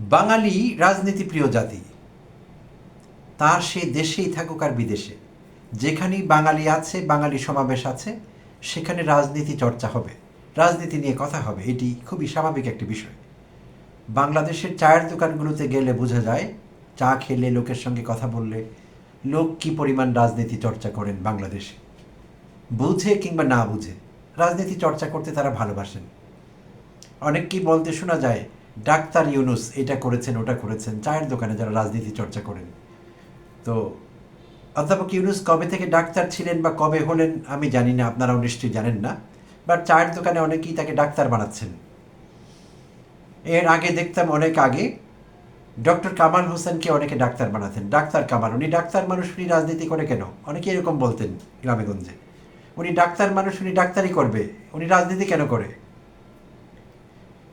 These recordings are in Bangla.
বাঙালি রাজনীতি প্রিয় জাতি, তার সে দেশেই থাকুক আর বিদেশে। যেখানেই বাঙালি আছে, বাঙালি সমাবেশ আছে, সেখানে রাজনীতি চর্চা হবে। রাজনীতি নিয়ে কথা হবে, এটি খুবই স্বাভাবিক একটি বিষয়। বাংলাদেশের চায়ের দোকানগুলোতে গেলে বোঝা যায়, চা খেলে লোকের সঙ্গে কথা বললে লোক কি পরিমাণ রাজনীতি চর্চা করেন বাংলাদেশে। বুঝে কিংবা না বুঝে, রাজনীতি চর্চা করতে তারা ভালোবাসেন। অনেক অনেককেই বলতে শোনা যায় ডাক্তার ইউনুস এটা করেছেন, ওটা করেছেন, চায়ের দোকানে যারা রাজনীতি চর্চা করেন। তো অধ্যাপক ইউনুস কবে থেকে ডাক্তার ছিলেন বা কবে হলেন আমি জানি না, আপনারাও নিশ্চয়ই জানেন না, বাট চায়ের দোকানে অনেকেই তাকে ডাক্তার বানাচ্ছেন। এর আগে দেখতাম অনেক আগে ডক্টর কামাল হোসেনকে অনেকে ডাক্তার বানাতেন, ডাক্তার কামাল, উনি ডাক্তার মানুষ, উনি রাজনীতি করে কেন? অনেকে এরকম বলতেন গ্রামেগঞ্জে উনি ডাক্তার মানুষ, উনি ডাক্তারই করবে, উনি রাজনীতি কেন করে?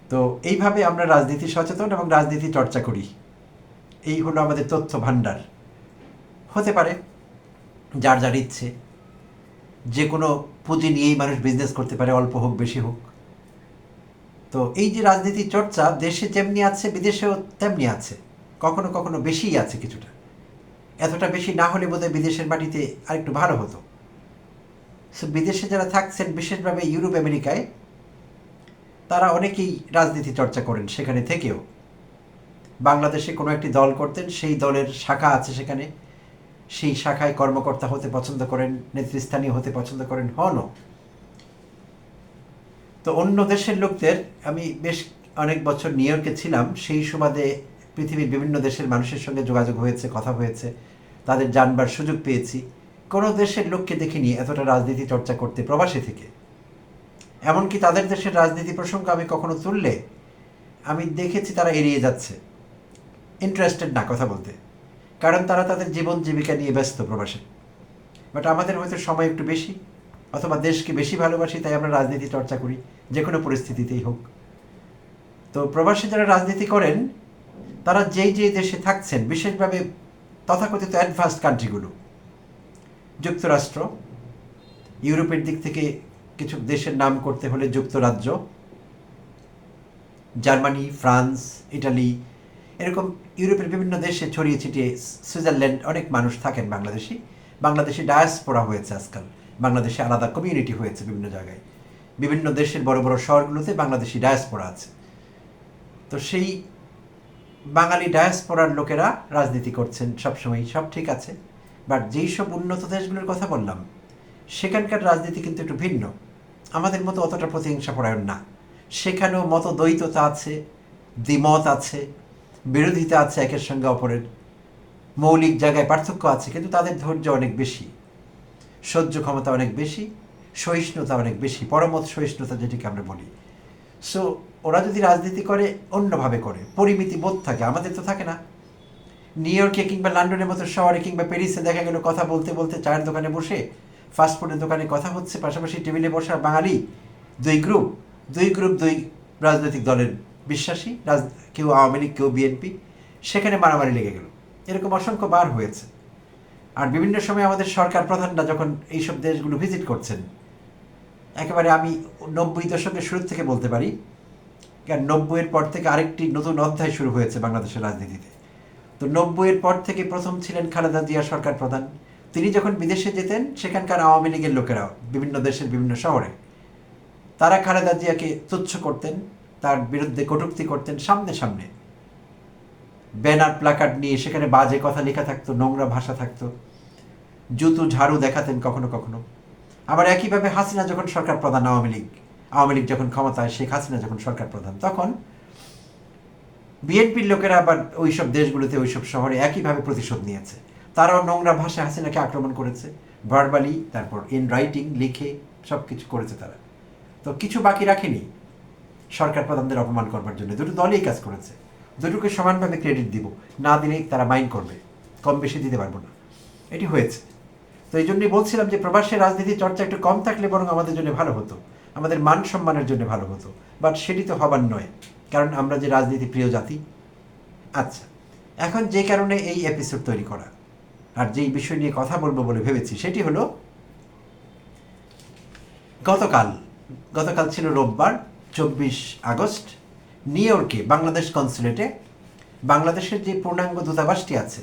তো এইভাবে আমরা রাজনীতি সচেতন এবং রাজনীতি চর্চা করি। এই হলো আমাদের তথ্য ভাণ্ডার। হতে পারে, যার যার ইচ্ছে। যে কোনো পুঁজি নিয়েই মানুষ বিজনেস করতে পারে, অল্প হোক, বেশি হোক। তো এই যে রাজনীতি চর্চা, দেশে যেমনি আছে, বিদেশেও তেমনি আছে। কখনো কখনো বেশিই আছে কিছুটা। এতটা বেশি না হলে বোধহয় বিদেশের মাটিতে আরেকটু ভালো হতো। সো বিদেশে যারা থাকছেন, বিশেষভাবে ইউরোপ, আমেরিকায় তারা অনেকেই রাজনীতি চর্চা করেন সেখানে থেকেও। বাংলাদেশে কোনো একটি দল করতেন, সেই দলের শাখা আছে সেখানে। সেই শাখায় কর্মকর্তা হতে পছন্দ করেন, নেতৃস্থানীয় হতে পছন্দ করেন হনও তো অন্য দেশের লোকদের, আমি বেশ অনেক বছর নিউ ইয়র্কে ছিলাম, সেই সুবাদে পৃথিবীর বিভিন্ন দেশের মানুষের সঙ্গে যোগাযোগ হয়েছে, কথা হয়েছে, তাদের জানবার সুযোগ পেয়েছি। কোনো দেশের লোককে দেখিনি এতটা রাজনীতি চর্চা করতে প্রবাসী থেকে। এমনকি তাদের দেশের রাজনীতি প্রসঙ্গ আমি কখনো তুললে আমি দেখেছি তারা এড়িয়ে যাচ্ছে। ইন্টারেস্টেড না কথা বলতে। কারণ তারা তাদের জীবন জীবিকা নিয়ে ব্যস্ত প্রবাসে। বাট আমাদের হয়তো সময় একটু বেশি, অথবা দেশকে বেশি ভালোবাসি, তাই আমরা রাজনীতি চর্চা করি, যে কোনো পরিস্থিতিতেই হোক। তো প্রবাসী যারা রাজনীতি করেন, তারা যেই যেই দেশে থাকছেন, বিশেষভাবে তথাকথিত অ্যাডভান্স কান্ট্রিগুলো যুক্তরাষ্ট্র, ইউরোপের দিক থেকে কিছু দেশের নাম করতে হলে যুক্তরাজ্য, জার্মানি, ফ্রান্স, ইটালি, এরকম ইউরোপের বিভিন্ন দেশে ছড়িয়ে ছিটিয়ে সুইজারল্যান্ড অনেক মানুষ থাকেন বাংলাদেশি। বাংলাদেশি ডায়াসপোরা হয়েছে আজকাল। বাংলাদেশে আলাদা কমিউনিটি হয়েছে বিভিন্ন জায়গায়। বিভিন্ন দেশের বড় বড় শহরগুলোতে বাংলাদেশি ডায়াসপোরা আছে। তো সেই বাঙালি ডায়াসপোরার লোকেরা রাজনীতি করছেন সবসময় সব ঠিক আছে। বাট যেই সব উন্নত দেশগুলোর কথা বললাম, সেখানকার রাজনীতি কিন্তু একটু ভিন্ন। আমাদের মতো অতটা প্রতিহিংসা পরায়ণ না। সেখানেও মত দ্বৈততা আছে, দ্বিমত আছে, বিরোধিতা আছে একের সঙ্গে অপরের। মৌলিক জায়গায় পার্থক্য আছে, কিন্তু তাদের ধৈর্য অনেক বেশি। সহ্য ক্ষমতা অনেক বেশি, সহিষ্ণুতা অনেক বেশি, পরমত সহিষ্ণুতা যেটিকে আমরা বলি। সো ওরা যদি রাজনীতি করে, অন্যভাবে করে, পরিমিতি বোধ থাকে, আমাদের তো থাকে না। নিউ ইয়র্কে কিংবা লন্ডনের মতো শহরে কিংবা প্যারিসে দেখা গেল কথা বলতে বলতে চায়ের দোকানে বসে ফাস্টফুডের দোকানে কথা হচ্ছে, পাশাপাশি টেবিলে বসা বাঙালি দুই গ্রুপ দুই গ্রুপ দুই রাজনৈতিক দলের বিশ্বাসী, রাজ, কেউ আওয়ামী লীগ, কেউ বিএনপি সেখানে মারামারি লেগে গেল। এরকম অসংখ্য বার হয়েছে। আর বিভিন্ন সময় আমাদের সরকার প্রধানরা যখন এইসব দেশগুলো ভিজিট করছেন, একেবারে আমি নব্বই দশকের শুরু থেকে বলতে পারি, কারণ নব্বইয়ের পর থেকে আরেকটি নতুন অধ্যায় শুরু হয়েছে বাংলাদেশের রাজনীতিতে। তো নব্বইয়ের পর থেকে প্রথম ছিলেন খালেদা জিয়া সরকার প্রধান তিনি যখন বিদেশে যেতেন, সেখানকার আওয়ামী লীগের লোকেরাও, বিভিন্ন দেশের বিভিন্ন শহরে, তারা খালেদা জিয়াকে তুচ্ছ করতেন, তার বিরুদ্ধে কটুক্তি করতেন সামনে সামনে। ব্যানার, প্লাকার্ড নিয়ে সেখানে বাজে কথা লেখা থাকতো, নোংরা ভাষা থাকতো, জুতো, ঝাড়ু দেখাতেন কখনো কখনো। আবার একইভাবে হাসিনা যখন সরকার প্রধান আওয়ামী লীগ আওয়ামী লীগ যখন ক্ষমতায়, শেখ হাসিনা যখন সরকার প্রধান, তখন বিএনপির লোকেরা আবার ওইসব দেশগুলোতে, ওইসব শহরে একইভাবে প্রতিশোধ নিয়েছে। তারাও নোংরা ভাষায় হাসিনাকে আক্রমণ করেছে। ভার্বালি তারপর ইন রাইটিং লিখে সব কিছু করেছে তারা। তো কিছু বাকি রাখেনি। সরকার প্রধানদের অপমান করবার জন্য। দুটো দলই কাজ করেছে। দুটোকে সমানভাবে ক্রেডিট দিব। না দিলেই তারা মাইন্ড করবে। কম বেশি দিতে পারব না। এটি হয়েছে। তো এই জন্যই বলছিলাম যে প্রবাসী রাজনীতি চর্চা একটু কম থাকলে বরং আমাদের জন্য ভালো হতো। আমাদের মান সম্মানের জন্য ভালো হতো। বাট সেটি তো হবার নয়। কারণ আমরা যে রাজনীতি প্রিয় জাতি। আচ্ছা। এখন যে কারণে এই এপিসোড তৈরি করা। আর যেই বিষয় নিয়ে কথা বলব বলে ভেবেছি, সেটি হলো গতকাল গতকাল ছিল রোববার, চব্বিশ আগস্ট, নিউ ইয়র্কে বাংলাদেশ কনসুলেটে বাংলাদেশের যে পূর্ণাঙ্গ দূতাবাসটি আছে,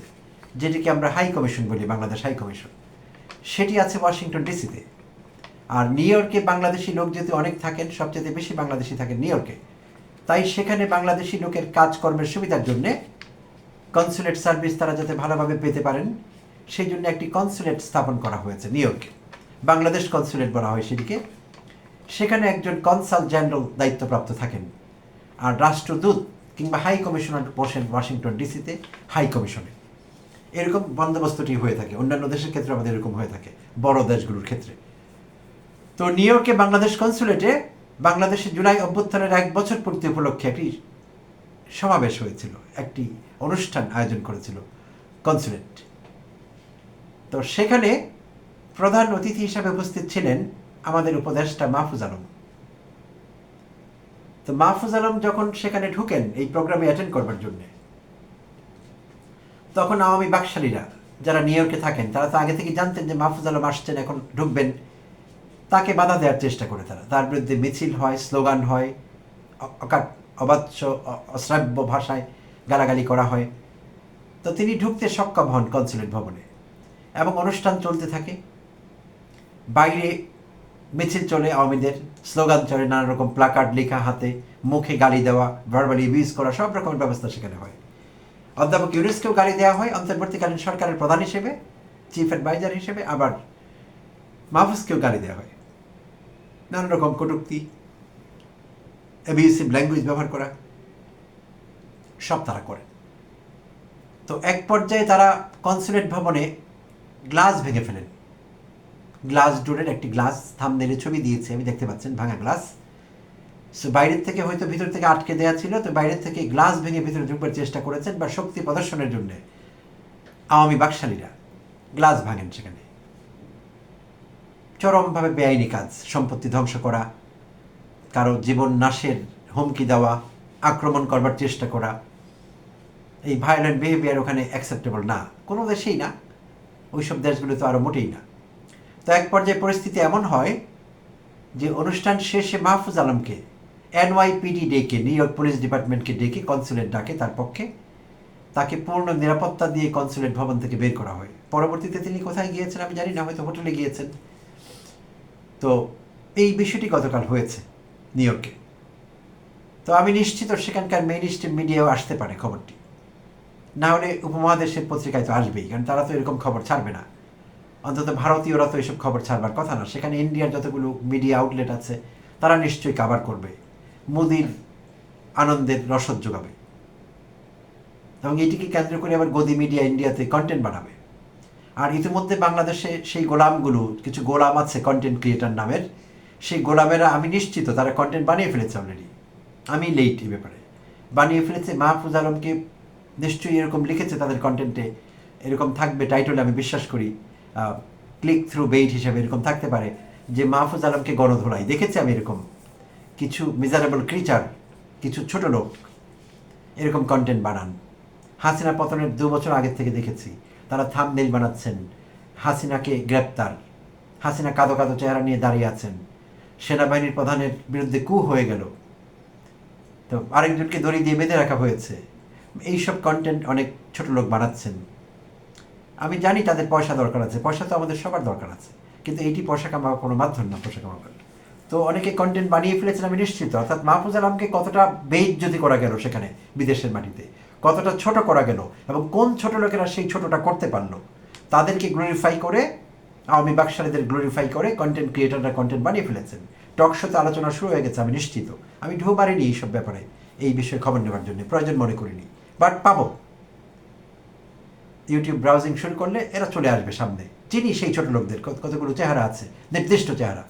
যেটিকে আমরা হাই কমিশন বলি, বাংলাদেশ হাই কমিশন, সেটি আছে ওয়াশিংটন ডিসিতে। আর নিউ ইয়র্কে বাংলাদেশি লোক যেহেতু অনেক থাকেন, সবচেয়ে বেশি বাংলাদেশি থাকেন নিউ ইয়র্কে, তাই সেখানে বাংলাদেশি লোকের কাজকর্মের সুবিধার জন্যে কনসুলেট সার্ভিস তারা যাতে ভালোভাবে পেতে পারেন সেই জন্য একটি কনসুলেট স্থাপন করা হয়েছে নিউ ইয়র্কে। বাংলাদেশ কনসুলেট বলা হয় সেটিকে। সেখানে একজন কনসাল জেনারেল দায়িত্বপ্রাপ্ত থাকেন। আর রাষ্ট্রদূত কিংবা হাই কমিশনার বসেন ওয়াশিংটন ডিসিতে, হাই কমিশনে। এরকম বন্দোবস্তটি হয়ে থাকে। অন্যান্য দেশের ক্ষেত্রে আমাদের এরকম হয়ে থাকে, বড় দেশগুলোর ক্ষেত্রে। তো নিউ ইয়র্কে বাংলাদেশ কনসুলেটে বাংলাদেশের জুলাই অভ্যুত্থানের এক বছর পূর্তি উপলক্ষে একটি সমাবেশ হয়েছিল। একটি অনুষ্ঠান আয়োজন করেছিল কনসুলেট। তো সেখানে প্রধান অতিথি হিসাবে উপস্থিত ছিলেন আমাদের উপদেষ্টা মাহফুজ আলম। তো মাহফুজ আলম যখন সেখানে ঢুকেন এই প্রোগ্রামে অ্যাটেন্ড করবার জন্য, তখন আওয়ামী বাকশালীরা যারা নিউ ইয়র্কে থাকেন, তারা তো আগে থেকে জানতেন যে মাহফুজ আলম আসছেন, এখন ঢুকবেন। তাকে বাধা দেওয়ার চেষ্টা করে তারা। তার বিরুদ্ধে মিছিল হয়, স্লোগান হয় অকাট, অবাচ্য অশ্রাব্য ভাষায় গালাগালি করা হয়। তো তিনি ঢুকতে সক্ষম হন কনসুলেট ভবনে। এবং অনুষ্ঠান চলতে থাকে। বাইরে মিছিল চলে আওয়ামীদের, স্লোগান চলে নানা রকম প্লাকার্ড লেখা হাতে, মুখে গালি দেওয়া ভার্বালি ইউজ করা, সব রকমের ব্যবস্থা সেখানে হয়। অধ্যাপক ইউনুসকেও গালি দেওয়া হয় অন্তর্বর্তীকালীন সরকারের প্রধান হিসেবে চিফ অ্যাডভাইজার হিসেবে, আবার মাহফুজকেও গালি দেওয়া হয়। নানা রকম কটুক্তি অ্যাবিউসিভ ল্যাঙ্গুয়েজ ব্যবহার করা, সব তারা করে। তো এক পর্যায়ে তারা কনসুলেট ভবনে গ্লাস ভেঙে ফেলেন গ্লাস ডোরের একটি গ্লাস থামনেলে ছবি দিয়েছে, আমি দেখতে পাচ্ছেন, ভাঙা গ্লাস। সো বাইরের থেকে হয়তো ভিতর থেকে আটকে দেওয়া ছিল, তো বাইরের থেকে গ্লাস ভেঙে ভিতরে ঢুকবার চেষ্টা করেছেন বা শক্তি প্রদর্শনের জন্য আওয়ামী বাকশালীরা গ্লাস ভাঙেন সেখানে। চরমভাবে বেআইনি কাজ, সম্পত্তি ধ্বংস করা, কারও জীবন নাশের হুমকি দেওয়া, আক্রমণ করবার চেষ্টা করা, এই ভায়োলেন্ট বিহেভিয়ার ওখানে অ্যাকসেপ্টেবল না। কোনো দেশেই না। ওইসব দেশগুলো তো আরও মোটেই না। তো এক পর্যায়ে পরিস্থিতি এমন হয় যে অনুষ্ঠান শেষে মাহফুজ আলমকে এনওয়াইপিডি ডেকে, নিউ ইয়র্ক পুলিশ ডিপার্টমেন্টকে ডেকে কনসুলেট ডাকে তার পক্ষে। তাকে পূর্ণ নিরাপত্তা দিয়ে কনসুলেট ভবন থেকে বের করা হয়। পরবর্তীতে তিনি কোথায় গিয়েছেন আমি জানি না, হয়তো হোটেলে গিয়েছেন। তো এই বিষয়টি গতকাল হয়েছে নিউ ইয়র্কে। তো আমি নিশ্চিত সেখানকার মেইন স্ট্রিম মিডিয়াও আসতে পারে খবরটি। না হলে উপমহাদেশের পত্রিকায় তো আসবেই, কারণ তারা তো এরকম খবর ছাড়বে না। অন্তত ভারতীয়রা তো এসব খবর ছাড়বার কথা না। সেখানে ইন্ডিয়ার যতগুলো মিডিয়া আউটলেট আছে, তারা নিশ্চয়ই কাভার করবে। মোদির আনন্দের রসদ যোগাবে। এবং এটিকে কেন্দ্র করে আবার গদি মিডিয়া ইন্ডিয়াতে কন্টেন্ট বানাবে। আর ইতিমধ্যে বাংলাদেশে সেই গোলামগুলো, কিছু গোলাম আছে কন্টেন্ট ক্রিয়েটার নামের, সেই গোলামেরা, আমি নিশ্চিত তারা কন্টেন্ট বানিয়ে ফেলেছে অলরেডি আমি লেট এই ব্যাপারে। বানিয়ে ফেলেছে মাহফুজ আলমকে নিশ্চয়ই এরকম লিখেছে তাদের কন্টেন্টে এরকম থাকবে টাইটেলে আমি বিশ্বাস করি। ক্লিক থ্রু বেইট হিসেবে এরকম থাকতে পারে যে মাহফুজ আলমকে গণধোলাই দেখেছি আমি এরকম। কিছু মিজারেবল ক্রিচার কিছু ছোট লোক এরকম কন্টেন্ট বানান। হাসিনা পতনের দু বছর আগের থেকে দেখেছি। তারা থাম থামনেল বানাচ্ছেন। হাসিনাকে গ্রেপ্তার। হাসিনা কাদো কাদো চেহারা নিয়ে দাঁড়িয়ে আছেন। সেনাবাহিনীর প্রধানের বিরুদ্ধে কু হয়ে গেল। তো আরেকজনকে দড়ি দিয়ে বেঁধে রাখা হয়েছে। এইসব কন্টেন্ট অনেক ছোট লোক বানাচ্ছেন। আমি জানি তাদের পয়সা দরকার আছে, পয়সা তো আমাদের সবার দরকার আছে। কিন্তু এইটি পয়সা কামাবার কোনো মাধ্যম না পয়সা কামাবার তো অনেকে কন্টেন্ট বানিয়ে ফেলেছেন, আমি নিশ্চিত। অর্থাৎ মাহফুজ আলমকে কতটা বেইজ্জতি করা গেল সেখানে, বিদেশের মাটিতে, কতটা ছোট করা গেল এবং কোন ছোট লোকেরা সেই ছোটটা করতে পারল, তাদেরকে গ্লোরিফাই করে, আওয়ামী বাকশালীদের গ্লোরিফাই করে কন্টেন্ট ক্রিয়েটাররা কন্টেন্ট বানিয়ে ফেলেছেন। টক শোতে আলোচনা শুরু হয়ে গেছে, আমি নিশ্চিত। আমি ঢু মারিনি এইসব ব্যাপারে, এই বিষয়ে খবর নেওয়ার জন্য, প্রয়োজন মনে করিনি। বাট পাবো। ইউটিউব ব্রাউজিং শুরু করলে এরা চলে আসবে সামনে। চিনি সেই ছোট লোকদের কত- কতগুলো চেহারা আছে, নির্দিষ্ট চেহারা।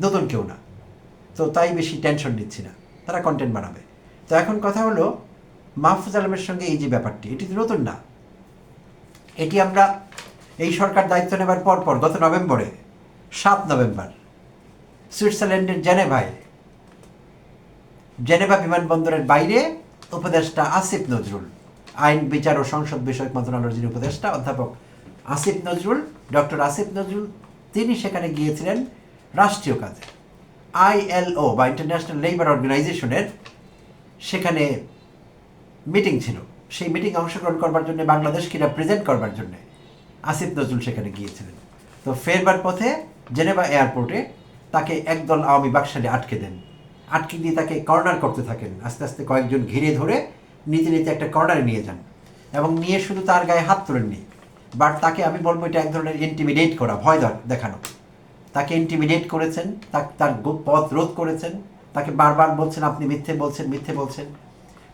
নতুন কেউ না। তো তাই বেশি টেনশন নিচ্ছি না। তারা কন্টেন্ট বানাবে। তো এখন কথা হলো, মাহফুজ আলমের সঙ্গে এই যে ব্যাপারটি, এটি নতুন না। এটি আমরা এই সরকার দায়িত্ব নেবার পর পর, গত নভেম্বরে, সাত নভেম্বর, সুইজারল্যান্ডের জেনেভায়, জেনেভা বিমানবন্দরের বাইরে উপদেষ্টা আসিফ নজরুল, আইন, বিচার ও সংসদ বিষয়ক মন্ত্রণালয়ের যিনি উপদেষ্টা, অধ্যাপক আসিফ নজরুল, ডক্টর আসিফ নজরুল, তিনি সেখানে গিয়েছিলেন রাষ্ট্রীয় কাজে। আইএলও বা ইন্টারন্যাশনাল লেবার অর্গানাইজেশনের সেখানে মিটিং ছিল। সেই মিটিং অংশগ্রহণ করবার জন্য, বাংলাদেশকে রিপ্রেজেন্ট করবার জন্য আসিফ নজরুল সেখানে গিয়েছিলেন। তো ফেরবার পথে জেনেভা এয়ারপোর্টে তাকে একদল আওয়ামী বাকশালী আটকে দেন। আটকে দিয়ে তাকে কর্নার করতে থাকেন। আস্তে আস্তে কয়েকজন ঘিরে ধরে নিতে নিতে একটা কর্নারে নিয়ে যান এবং নিয়ে শুধু তার গায়ে হাত তোলেননি। বাট তাকে আমি বলব এটা এক ধরনের ইন্টিমিডেট করা, ভয় দেখানো। তাকে ইন্টিমিডেট করেছেন তার পথ রোধ করেছেন, তাকে বারবার বলছেন, আপনি মিথ্যে বলছেন মিথ্যে বলছেন।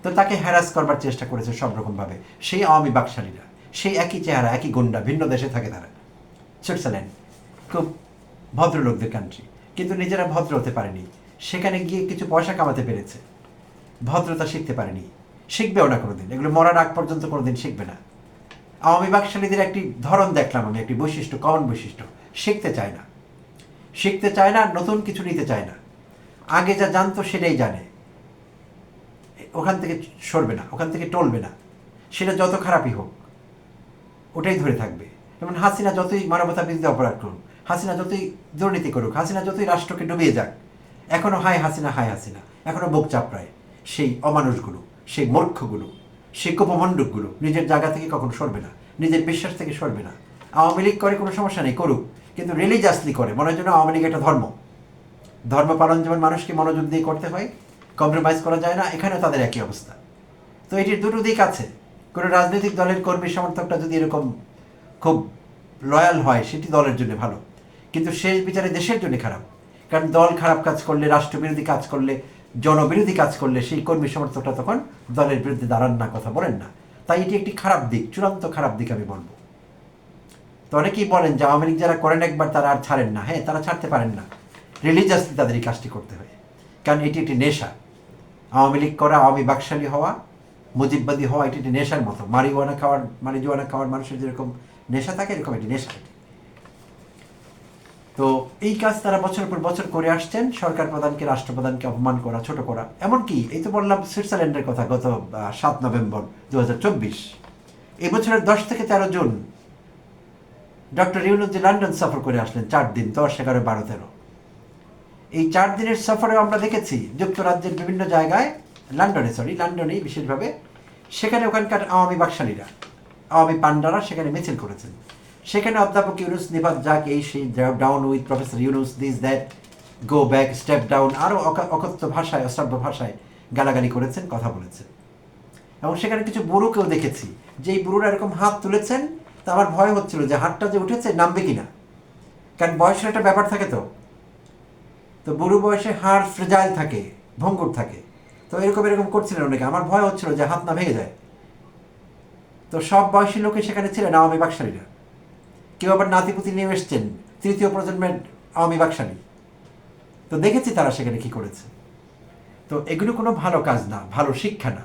তো তাকে হ্যারাস করবার চেষ্টা করেছে সব রকমভাবে। সেই আওয়ামী বাকশালীরা, সেই একই চেহারা, একই গুন্ডা, ভিন্ন দেশে থাকে তারা। সুইজারল্যান্ড খুব ভদ্রলোকদের কান্ট্রি কিন্তু নিজেরা ভদ্র হতে পারেনি। সেখানে গিয়ে কিছু পয়সা কামাতে পেরেছে। ভদ্রতা শিখতে পারেনি। শিখবেও না কোনোদিন। এগুলো মরার আগ পর্যন্ত কোনোদিন শিখবে না। আওয়ামী বাকশালীদের একটি ধরন দেখলাম আমি, একটি বৈশিষ্ট্য কমন বৈশিষ্ট্য। শিখতে চায় না। শিখতে চায় না, নতুন কিছু নিতে চায় না। আগে যা জানতো সেটাই জানে। ওখান থেকে সরবে না, ওখান থেকে টলবে না। সেটা যত খারাপই হোক, ওটাই ধরে থাকবে। যেমন হাসিনা যতই মানবতা বিরুদ্ধে অপরাধ করুক, হাসিনা যতই দুর্নীতি করুক, হাসিনা যতই রাষ্ট্রকে ডুবিয়ে যাক এখনও হায় হাসিনা হায় হাসিনা, এখনও বুক চাপড়ায়। সেই অমানুষগুলো, সেই মূর্খগুলো, সেই কোপমণ্ডকগুলো নিজের জায়গা থেকে কখনো সরবে না, নিজের বিশ্বাস থেকে সরবে না। আওয়ামী লীগ করে কোনো সমস্যা নেই, করুক, কিন্তু রিলিজিয়াসলি করে। মনে হয় যেন আওয়ামী লীগ একটা ধর্ম। ধর্ম পালন যেমন মানুষকে মনোযোগ দিয়ে করতে হয় কম্প্রোমাইজ করা যায় না এখানে তাদের একই অবস্থা। তো এটির দুটো দিক আছে। কোনো রাজনৈতিক দলের কর্মী সমর্থকটা যদি এরকম খুব লয়াল হয়, সেটি দলের জন্য ভালো। কিন্তু শেষ বিচারে দেশের জন্য খারাপ। কারণ দল খারাপ কাজ করলে, রাষ্ট্রবিরোধী কাজ করলে, জনবিরোধী কাজ করলে সেই কর্মী সমর্থকটা তখন দলের বিরুদ্ধে দাঁড়ান না, কথা বলেন না। তাই এটি একটি খারাপ দিক, চূড়ান্ত খারাপ দিক আমি বলব। তো অনেকেই বলেন যে আওয়ামী লীগ যারা করেন একবার তারা আর ছাড়েন না। হ্যাঁ তারা ছাড়তে পারেন না। রিলিজিয়াসলি তাদের এই কাজটি করতে হয়। কারণ এটি একটি নেশা। আওয়ামী লীগ করা আওয়ামী বাকশালী হওয়া, মুজিববাদী হওয়া, এটি একটি নেশার মতো। মারিওয়ানা খাওয়ার, মারিজুয়ানা খাওয়ার মানুষের যেরকম নেশা থাকে, এরকম একটি নেশা এটি। তো এই কাজ তারা বছর পর বছর করে আসছেন, সরকার প্রধানকে, রাষ্ট্রপ্রধানকে অপমান করা, ছোট করা। এমনকি এই তো বললাম সুইজারল্যান্ডের কথা গত সাত নভেম্বর দু হাজার চব্বিশ। এই বছরের দশ থেকে তেরো জুন ডক্টর ইউনুস যে লন্ডন সফর করে আসলেন, চার দিন, দশ, এগারো, বারো, তেরো। এই চার দিনের সফরে আমরা দেখেছি যুক্তরাজ্যের বিভিন্ন জায়গায়, লন্ডনে সরি লন্ডনেই বিশেষভাবে, সেখানে ওখানকার আওয়ামী বাকশালীরা, আওয়ামী পান্ডারা সেখানে মিছিল করেছেন। সেখানে অধ্যাপক ইউনুস নিবাদ যাক, এই সেই down with professor Yunus this that go back step down আরও অকথ্য ভাষায়, অশ্রাব্য ভাষায় গালাগালি করেছেন, কথা বলেছেন। এবং সেখানে কিছু বুড়োকেও দেখেছি যে এই বুড়োরা এরকম হাত তুলেছেন, তা আমার ভয় হচ্ছিল যে হাতটা যে উঠেছে, নামবে কিনা। কারণ বয়সের একটা ব্যাপার থাকে তো। তো বুড়ো বয়সে হাড় ফ্রেজাইল থাকে, ভঙ্গুর থাকে। তো এরকম এরকম করছিলেন অনেকে, আমার ভয় হচ্ছিল যে হাত না ভেঙে যায়। তো সব বয়সী লোকে সেখানে ছিলেন, আওয়ামী বাকশালীরা। কেউ আবার নাতিপুতি নিয়ে এসছেন, তৃতীয় প্রজন্মের আওয়ামী বাকশালী। তো দেখেছি তারা সেখানে কি করেছে। তো এগুলো কোনো ভালো কাজ না, ভালো শিক্ষা না।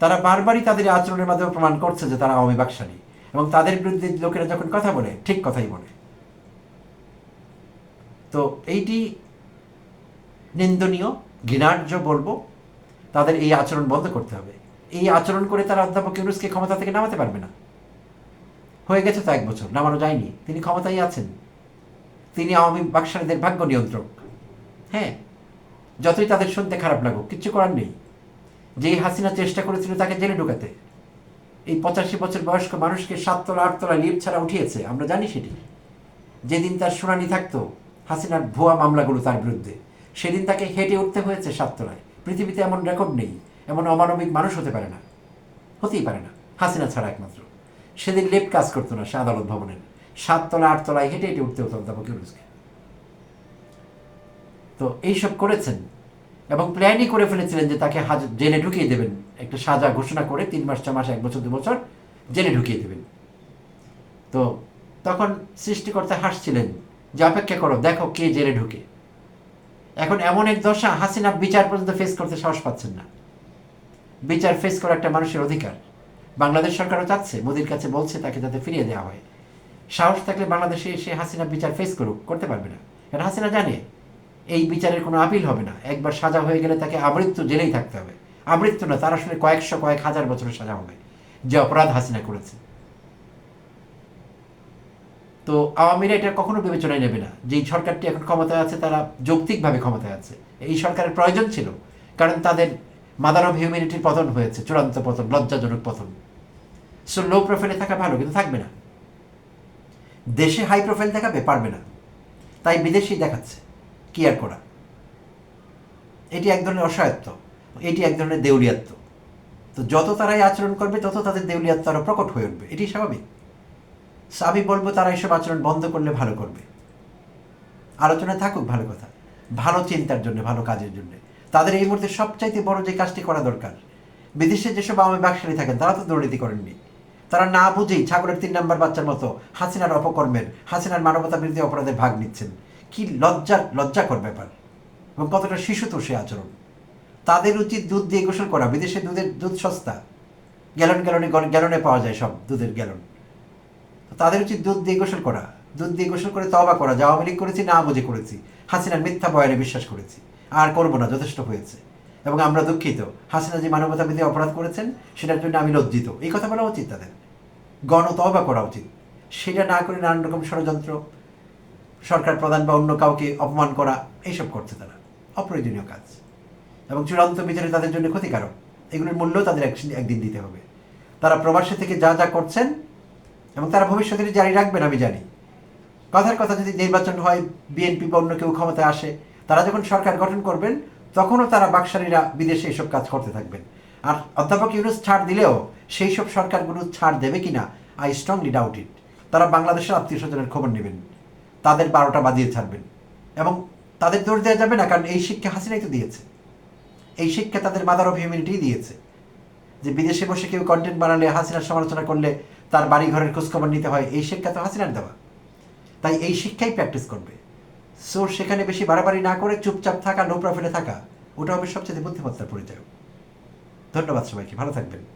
তারা বারবারই তাদের আচরণের মাধ্যমে প্রমাণ করছে যে তারা আওয়ামী বাকশালী এবং তাদের বিরুদ্ধে লোকেরা যখন কথা বলে, ঠিক কথাই বলে। তো এইটি নিন্দনীয়, ঘৃণার্য বলব, তাদের এই আচরণ বন্ধ করতে হবে। এই আচরণ করে তারা অধ্যাপক ইউনুসকে ক্ষমতা থেকে নামাতে পারবে না। হয়ে গেছে তো এক বছর, নামানো যায়নি। তিনি ক্ষমতায় আছেন। তিনি আওয়ামী বাকশালীদের ভাগ্য নিয়ন্ত্রক। হ্যাঁ যতই তাদের শুনতে খারাপ লাগুক, কিচ্ছু করার নেই। যেই হাসিনা চেষ্টা করেছিল তাকে জেলে ঢুকাতে, এই পঁচাশি বছর বয়স্ক মানুষকে সাততলা আটতলা লিফট ছাড়া উঠিয়েছে, আমরা জানি সেটি। যেদিন তার শুনানি থাকতো, হাসিনার ভুয়া মামলাগুলো তার বিরুদ্ধে, সেদিন তাকে হেঁটে উঠতে হয়েছে সাততলায়। পৃথিবীতে এমন রেকর্ড নেই, এমন অমানবিক মানুষ হতে পারে না। হতেই পারে না, হাসিনা ছাড়া একমাত্র। সেদিন লেপ কাজ করতো না সে আদালত ভবনের সাততলা, আটতলায় হেঁটে হেঁটে উঠতে হতো অধ্যাপক ইউনুসকে। তো এইসব করেছেন এবং প্ল্যানই করে ফেলেছিলেন যে তাকে হাজ- জেলে ঢুকিয়ে দেবেন। একটা সাজা ঘোষণা করে তিন মাস ছ মাস, এক বছর, দু বছর জেলে ঢুকিয়ে দেবেন। তো তখন সৃষ্টিকর্তা হাসছিলেন যে অপেক্ষা করো, দেখো কে জেলে ঢুকে। এখন এমন এক দশা হাসিনা বিচার পর্যন্ত ফেস করতে সাহস পাচ্ছেন না। বিচার ফেস করা একটা মানুষের অধিকার। বাংলাদেশ সরকারও চাচ্ছে, মোদির কাছে বলছে তাকে যাতে ফিরিয়ে দেওয়া হয়। সাহস থাকলে বাংলাদেশে এসে হাসিনা বিচার ফেস করুক, করতে পারবে না। কারণ হাসিনা জানে, এই বিচারের কোনো আপিল হবে না। একবার সাজা হয়ে গেলে তাকে আমৃত্যু জেলেই থাকতে হবে। আমৃত্যু না, তার আসলে কয়েকশো কয়েক হাজার বছরের সাজা হবে, যে অপরাধ হাসিনা করেছে। তো আওয়ামীরা এটা কখনো বিবেচনায় নেবে না। যে এই সরকারটি এখন ক্ষমতায় আছে, তারা যৌক্তিকভাবে ক্ষমতায় আছে। এই সরকারের প্রয়োজন ছিল, কারণ তাদের মাদার অফ হিউম্যানিটির পতন হয়েছে, চূড়ান্ত পতন, লজ্জাজনক পতন। সো লো প্রোফাইলে থাকা ভালো, কিন্তু থাকবে না। দেশে হাই প্রোফাইল দেখাবে, পারবে না। তাই বিদেশেই দেখাচ্ছে, কি আর করা? এটি এক ধরনের অসহায়ত্ব, এটি এক ধরনের দেউলিয়াত্ব। তো যত তারাই আচরণ করবে, তত তাদের দেউলিয়াত্ব আরও প্রকট হয়ে উঠবে। এটি স্বাভাবিক। আমি বলব তারা এইসব আচরণ বন্ধ করলে ভালো করবে। আলোচনায় থাকুক ভালো কথা। ভালো চিন্তার জন্য, ভালো কাজের জন্য। তাদের এই মুহূর্তে সবচাইতে বড় যে কাজটি করা দরকার, বিদেশে যেসব আওয়ামী বাকশালী থাকেন, তারা তো দুর্নীতি করেননি। তারা না বুঝেই ছাগলের তিন নম্বর বাচ্চার মতো হাসিনার অপকর্মের, হাসিনার মানবতা বিরোধী অপরাধের ভাগ নিচ্ছেন। কি লজ্জা লজ্জাকর ব্যাপার। এবং কতটা শিশু তো সে আচরণ। তাদের উচিত দুধ দিয়ে গোসল করা, বিদেশে দুধের দুধ সস্তা। গ্যালন গ্যালনে গ্যালনে পাওয়া যায় সব দুধের গ্যালন। তাদের উচিত দুধ দিয়ে গোসল করা। দুধ দিয়ে গোসল করে তবা করা, যা আওয়ামী করেছি না বুঝে করেছি। হাসিনার মিথ্যা বয়ানে বিশ্বাস করেছি। আর করব না, যথেষ্ট হয়েছে। এবং আমরা দুঃখিত। হাসিনা যে মানবতা বিধি অপরাধ করেছেন, সেটার জন্য আমি লজ্জিত। এই কথা বলা উচিত তাদের। গণ তবা করা উচিত। সেটা না করে নানান রকম ষড়যন্ত্র, সরকার প্রধান বা অন্য কাউকে অপমান করা, এইসব করছে তারা। অপ্রয়োজনীয় কাজ। এবং চূড়ান্ত বিচারে তাদের জন্য ক্ষতিকারক। এগুলোর মূল্য তাদের একদিন দিতে হবে। তারা প্রবাসী থেকে যা যা করছেন, এবং তারা ভবিষ্যতে জারি রাখবেন, আমি জানি। কথার কথা যদি নির্বাচন হয়, বিএনপি বা অন্য কেউ ক্ষমতায় আসে, তারা যখন সরকার গঠন করবেন তখনও তারা বাকশালীরা বিদেশে এসব কাজ করতে থাকবেন। আর অধ্যাপক ইউনুস ছাড় দিলেও সেই সব সরকারগুলো ছাড় দেবে কিনা আই স্ট্রংলি ডাউট ইট তারা বাংলাদেশের আত্মীয় স্বজনের খবর নেবেন। তাদের বারোটা বাজিয়ে ছাড়বেন। এবং তাদের দৌড় দেওয়া যাবে না, কারণ এই শিক্ষা হাসিনাই তো দিয়েছে। এই শিক্ষা তাদের মাদার অফ হিউম্যানিটি দিয়েছে। যে বিদেশে বসে কেউ কন্টেন্ট বানালে, হাসিনার সমালোচনা করলে তার বাড়ি ঘরের খোঁজখবর নিতে হয়, এই শিক্ষা তো হাসিনার দেওয়া। তাই এই শিক্ষাই প্র্যাকটিস করবে। সো সেখানে বেশি বাড়াবাড়ি না করে চুপচাপ থাকা নো প্রফিটে থাকা, ওটা হবে সবচেয়ে বুদ্ধিমত্তার পরিচয়। ধন্যবাদ সবাইকে, ভালো থাকবেন।